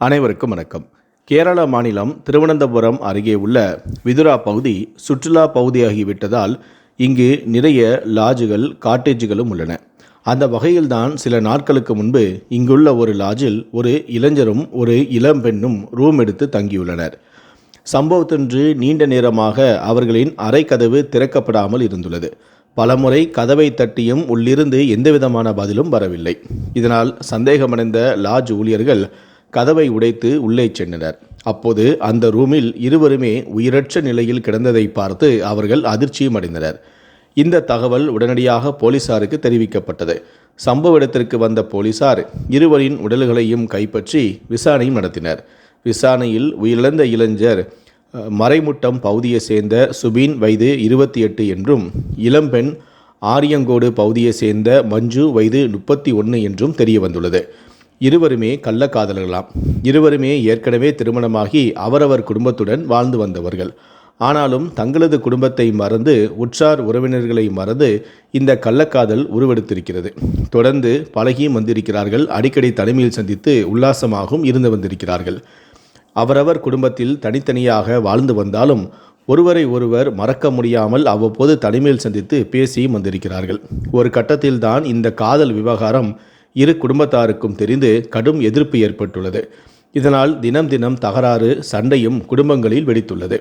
அனைவருக்கும் வணக்கம். கேரள மாநிலம் திருவனந்தபுரம் அருகே உள்ள விதுரா பகுதி சுற்றுலா பகுதியாகிவிட்டதால் இங்கு நிறைய லாட்ஜுகள் காட்டேஜுகளும் உள்ளன. அந்த வகையில்தான் சில நாட்களுக்கு முன்பு இங்குள்ள ஒரு லாட்ஜில் ஒரு இளைஞரும் ஒரு இளம்பெண்ணும் ரூம் எடுத்து தங்கியுள்ளனர். சம்பவத்தன்று நீண்ட நேரமாக அவர்களின் அறைக்கதவு கதவு திறக்கப்படாமல் இருந்துள்ளது. பலமுறை கதவை தட்டியும் உள்ளிருந்து எந்தவிதமான பதிலும் வரவில்லை. இதனால் சந்தேகமடைந்த லாட்ஜ் ஊழியர்கள் கதவை உடைத்து உள்ளே சென்றனர். அப்போது அந்த ரூமில் இருவருமே உயிரற்ற நிலையில் கிடந்ததை பார்த்து அவர்கள் அதிர்ச்சியும் அடைந்தனர். இந்த தகவல் உடனடியாக போலீசாருக்கு தெரிவிக்கப்பட்டது. சம்பவ இடத்திற்கு வந்த போலீசார் இருவரின் உடல்களையும் கைப்பற்றி விசாரணையும் நடத்தினர். விசாரணையில் உயிரிழந்த இளைஞர் மறைமுட்டம் பகுதியை சேர்ந்த சுபீன் வயது இருபத்தி எட்டு என்றும் இளம்பெண் ஆரியங்கோடு பகுதியை சேர்ந்த மஞ்சு வயது முப்பத்தி ஒன்று என்றும் தெரிய வந்துள்ளது இருவருமே கள்ளக்காதலர்களாம் இருவருமே ஏற்கனவே திருமணமாகி அவரவர் குடும்பத்துடன் வாழ்ந்து வந்தவர்கள். ஆனாலும் தங்களது குடும்பத்தை மறந்து உற்றார் உறவினர்களை மறந்து இந்த கள்ளக்காதல் உருவெடுத்திருக்கிறது. தொடர்ந்து பழகியும் வந்திருக்கிறார்கள். அடிக்கடி தனிமையில் சந்தித்து உல்லாசமாகவும் இருந்து வந்திருக்கிறார்கள். அவரவர் குடும்பத்தில் தனித்தனியாக வாழ்ந்து வந்தாலும் ஒருவரை ஒருவர் மறக்க முடியாமல் அவ்வப்போது தனிமையில் சந்தித்து பேசியும் வந்திருக்கிறார்கள். ஒரு கட்டத்தில்தான் இந்த காதல் விவகாரம் இரு குடும்பத்தாருக்கும் தெரிந்து கடும் எதிர்ப்பு ஏற்பட்டுள்ளது. இதனால் தினம் தினம் தகராறு சண்டையும் குடும்பங்களில் வெடித்துள்ளது.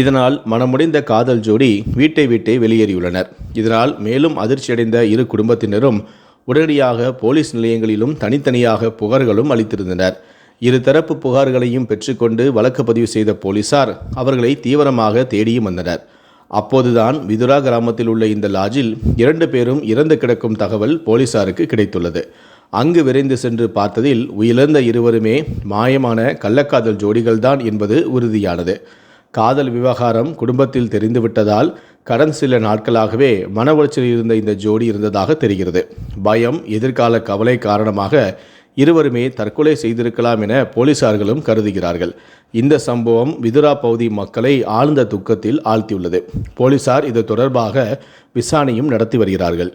இதனால் மனமுடைந்த காதல் ஜோடி வீட்டை விட்டே வெளியேறியுள்ளனர். இதனால் மேலும் அதிர்ச்சியடைந்த இரு குடும்பத்தினரும் உடனடியாக போலீஸ் நிலையங்களிலும் தனித்தனியாக புகார்களும் அளித்திருந்தனர். இருதரப்பு புகார்களையும் பெற்றுக்கொண்டு வழக்கு பதிவு செய்த போலீசார் அவர்களை தீவிரமாக தேடியும் வந்தனர். அப்போதுதான் விதுரா கிராமத்தில் உள்ள இந்த லாட்ஜில் இரண்டு பேரும் இறந்து கிடக்கும் தகவல் போலீசாருக்கு கிடைத்துள்ளது. அங்கு விரைந்து சென்று பார்த்ததில் உயிரிழந்த இருவருமே மாயமான கள்ளக்காதல் ஜோடிகள்தான் என்பது உறுதியானது. காதல் விவகாரம் குடும்பத்தில் தெரிந்துவிட்டதால் கடன் சில நாட்களாகவே மன உளைச்சலில் இருந்த இந்த ஜோடி இருந்ததாக தெரிகிறது. பயம் எதிர்கால கவலை காரணமாக இருவருமே தற்கொலை செய்திருக்கலாம் என போலீசார்களும் கருதுகிறார்கள். இந்த சம்பவம் விதுரா பகுதி மக்களை ஆழ்ந்த துக்கத்தில் ஆழ்த்தியுள்ளது. போலீசார் இது தொடர்பாக விசாரணையும் நடத்தி வருகிறார்கள்.